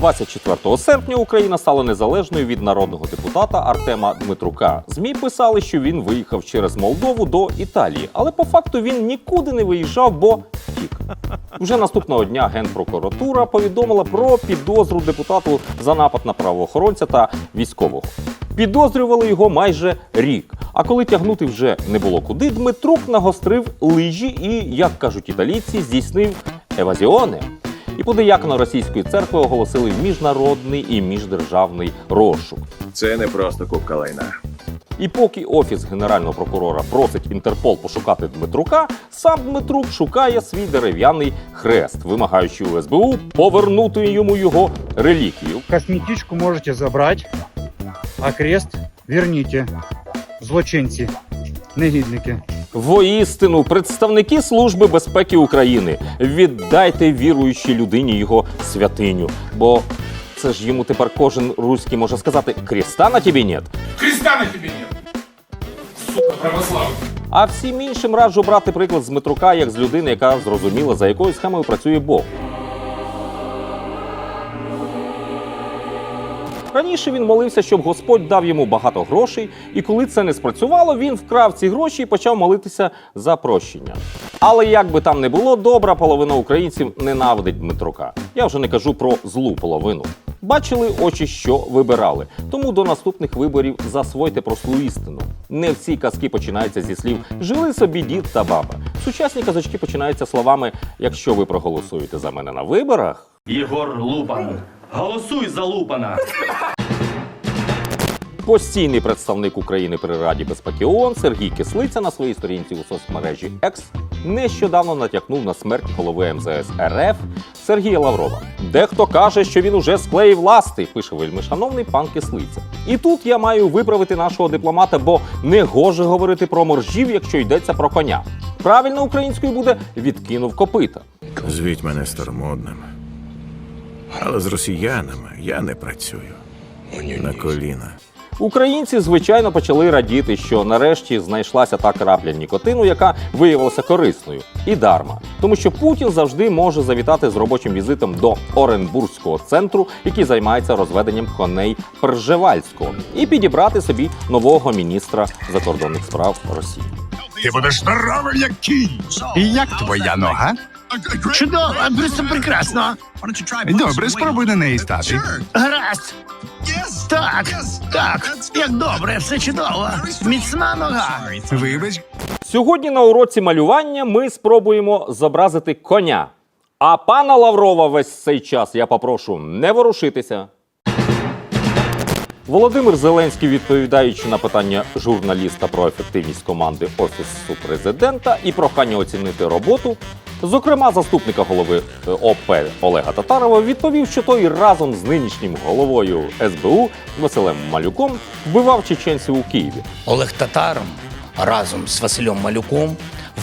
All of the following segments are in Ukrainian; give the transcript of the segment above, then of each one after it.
24 серпня Україна стала незалежною від народного депутата Артема Дмитрука. ЗМІ писали, що він виїхав через Молдову до Італії, але по факту він нікуди не виїжджав, бо втік. Вже наступного дня генпрокуратура повідомила про підозру депутату за напад на правоохоронця та військового. Підозрювали його майже рік. А коли тягнути вже не було куди, Дмитрук нагострив лижі і, як кажуть італійці, здійснив евазіони. І подиякона російської церкви оголосили міжнародний і міждержавний розшук. Це не просто кубка лайна. І поки офіс генерального прокурора просить Інтерпол пошукати Дмитрука, сам Дмитрук шукає свій дерев'яний хрест, вимагаючи у СБУ повернути йому його реліквію. Косметичку можете забрать, а крест верните. Злочинці, негідники. Воістину, представники Служби безпеки України, віддайте віруючій людині його святиню. Бо це ж йому тепер кожен руський може сказати: Кріста на тобі нет. Христа на тобі нет. Сука православ! А всім іншим раджу брати приклад з Митрука як з людини, яка зрозуміла, за якою схемою працює Бог. Раніше він молився, щоб Господь дав йому багато грошей, і коли це не спрацювало, він вкрав ці гроші і почав молитися за прощення. Але як би там не було, добра половина українців ненавидить Дмитрука. Я вже не кажу про злу половину. Бачили очі, що вибирали. Тому до наступних виборів засвойте просту істину. Не всі казки починаються зі слів Жили собі дід та баба. Сучасні казочки починаються словами Якщо ви проголосуєте за мене на виборах, Єгор Лупан. Голосуй за Лупана. Постійний представник України при Раді безпеки ООН Сергій Кислиця на своїй сторінці у соцмережі X нещодавно натякнув на смерть голови МЗС РФ Сергія Лаврова. Дехто каже, що він уже склеїв ласти, пише вельмишановний пан Кислиця. І тут я маю виправити нашого дипломата, бо не гоже говорити про моржів, якщо йдеться про коня. Правильно українською буде відкинув копита. Звіть мене старомодним. Але з росіянами я не працюю. На коліна. Українці, звичайно, почали радіти, що нарешті знайшлася та крапля нікотину, яка виявилася корисною. І дарма. Тому що Путін завжди може завітати з робочим візитом до Оренбурзького центру, який займається розведенням коней Пржевальського, і підібрати собі нового міністра закордонних справ Росії. Ти будеш здоровий, як кінь. І як твоя нога? Чудово, просто прекрасно. Добре, спробуй на неї стати. Гаразд. Так, так, як добре, все чудово. Міцна нога. Вибач, Сьогодні на уроці малювання ми спробуємо зобразити коня. А пана Лаврова весь цей час я попрошу не ворушитися. Володимир Зеленський, відповідаючи на питання журналіста про ефективність команди Офісу президента і прохання оцінити роботу, зокрема заступника голови е, ОП Олега Татарова, відповів, що той разом з нинішнім головою СБУ Василем Малюком вбивав чеченців у Києві. Олег Татаром разом з Василем Малюком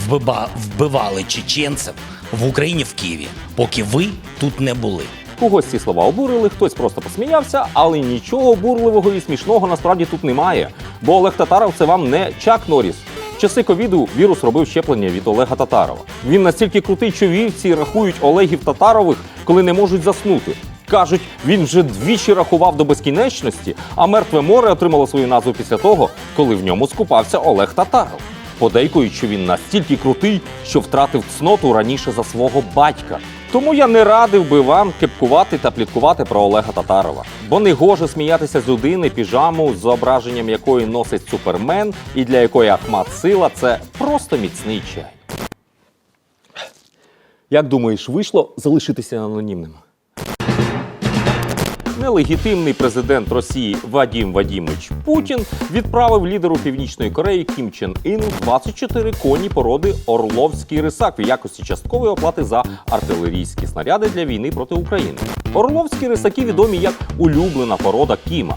вбива- вбивали чеченців в Україні в Києві, поки ви тут не були. Когось ці слова обурили, хтось просто посміявся, але нічого обурливого і смішного насправді тут немає. Бо Олег Татаров це вам не Чак Норріс. Часи ковіду вірус робив щеплення від Олега Татарова. Він настільки крутий, що вівці рахують Олегів Татарових, коли не можуть заснути. Кажуть, він вже двічі рахував до безкінечності, а мертве море отримало свою назву після того, коли в ньому скупався Олег Татаров. Подейкують, що він настільки крутий, що втратив цноту раніше за свого батька. Тому я не радив би вам кепкувати та пліткувати про Олега Татарова. Бо не гоже сміятися з людини, піжаму, з зображенням якої носить супермен, і для якої Ахмат Сила це просто міцний чай. Як думаєш, вийшло залишитися анонімним? Нелегітимний президент Росії Вадім Вадімович Путін відправив лідеру Північної Кореї Кім Чен Іну 24 коні породи Орловський рисак в якості часткової оплати за артилерійські снаряди для війни проти України. Орловські рисаки відомі як улюблена порода Кіма.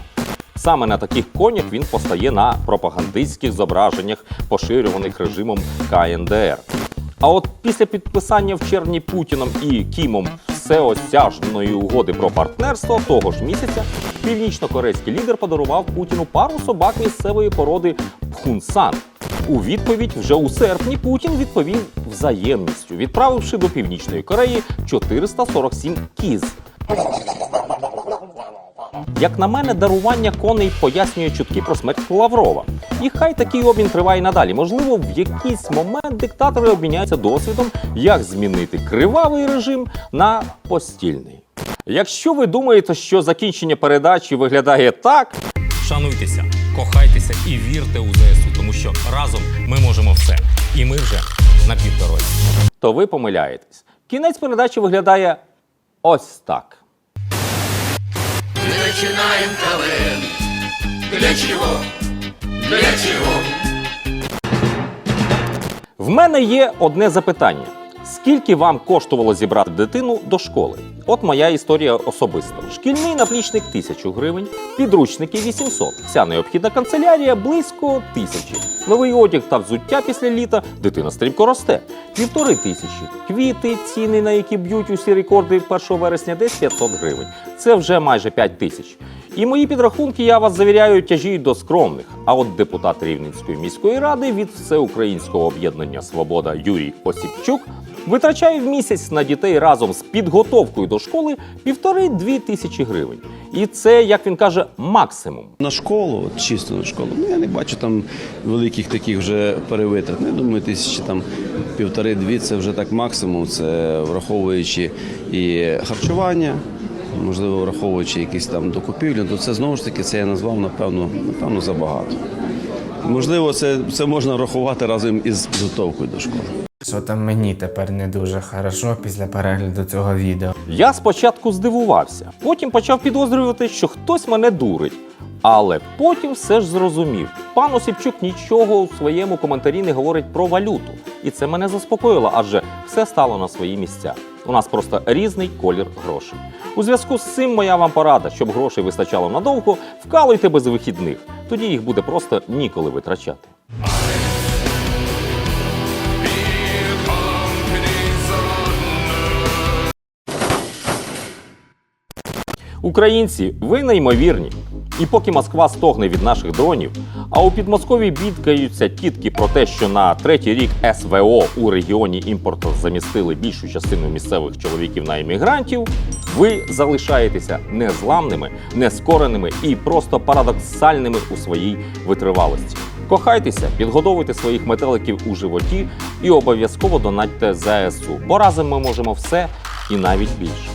Саме на таких конях він постає на пропагандистських зображеннях, поширюваних режимом КНДР. А от після підписання в червні Путіном і Кімом всеосяжної угоди про партнерство того ж місяця північно-корейський лідер подарував Путіну пару собак місцевої породи Пхунсан. У відповідь вже у серпні Путін відповів взаємністю, відправивши до Північної Кореї 447 кіз. Як на мене, дарування коней пояснює чутки про смерть Лаврова. І хай такий обмін триває надалі. Можливо, в якийсь момент диктатори обміняються досвідом, як змінити кривавий режим на постільний. Якщо ви думаєте, що закінчення передачі виглядає так, Шануйтеся, кохайтеся і вірте у ЗСУ, тому що разом ми можемо все. І ми вже на півдорозі. то ви помиляєтесь. Кінець передачі виглядає ось так. В мене є одне запитання: скільки вам коштувало зібрати дитину до школи? От моя історія особиста. Шкільний наплічник 1000 гривень, підручники 800. Вся необхідна канцелярія близько тисячі. Новий одяг та взуття після літа дитина стрімко росте. Півтори тисячі. Квіти, ціни на які б'ють усі рекорди 1 вересня, десь 500 гривень. Це вже майже 5 тисяч. І мої підрахунки, я вас завіряю, тяжіють до скромних. А от депутат Рівненської міської ради від Всеукраїнського об'єднання Свобода Юрій Осіпчук витрачає в місяць на дітей разом з підготовкою до школи півтори-дві тисячі гривень. І це, як він каже, максимум. На школу, чисто на школу, ну я не бачу там великих таких вже перевитрат. Ну, я думаю, тисячі там півтори-дві це вже так максимум. Це враховуючи і харчування, можливо, враховуючи якісь там докупівлі, то це знову ж таки це я назвав напевно, напевно забагато. Можливо, це, це можна рахувати разом із підготовкою до школи. Що там мені тепер не дуже хорошо після перегляду цього відео. Я спочатку здивувався, потім почав підозрювати, що хтось мене дурить. Але потім все ж зрозумів, пан Осіпчук нічого у своєму коментарі не говорить про валюту. І це мене заспокоїло, адже все стало на свої місця. У нас просто різний колір грошей. У зв'язку з цим моя вам порада, щоб грошей вистачало надовго, вкалуйте без вихідних. Тоді їх буде просто ніколи витрачати. Українці, ви неймовірні. І поки Москва стогне від наших дронів, а у Підмоскові бідкаються тітки про те, що на третій рік СВО у регіоні імпорту замістили більшу частину місцевих чоловіків на іммігрантів, ви залишаєтеся незламними, нескореними і просто парадоксальними у своїй витривалості. Кохайтеся, підгодовуйте своїх метеликів у животі і обов'язково донатьте ЗСУ, бо разом ми можемо все і навіть більше.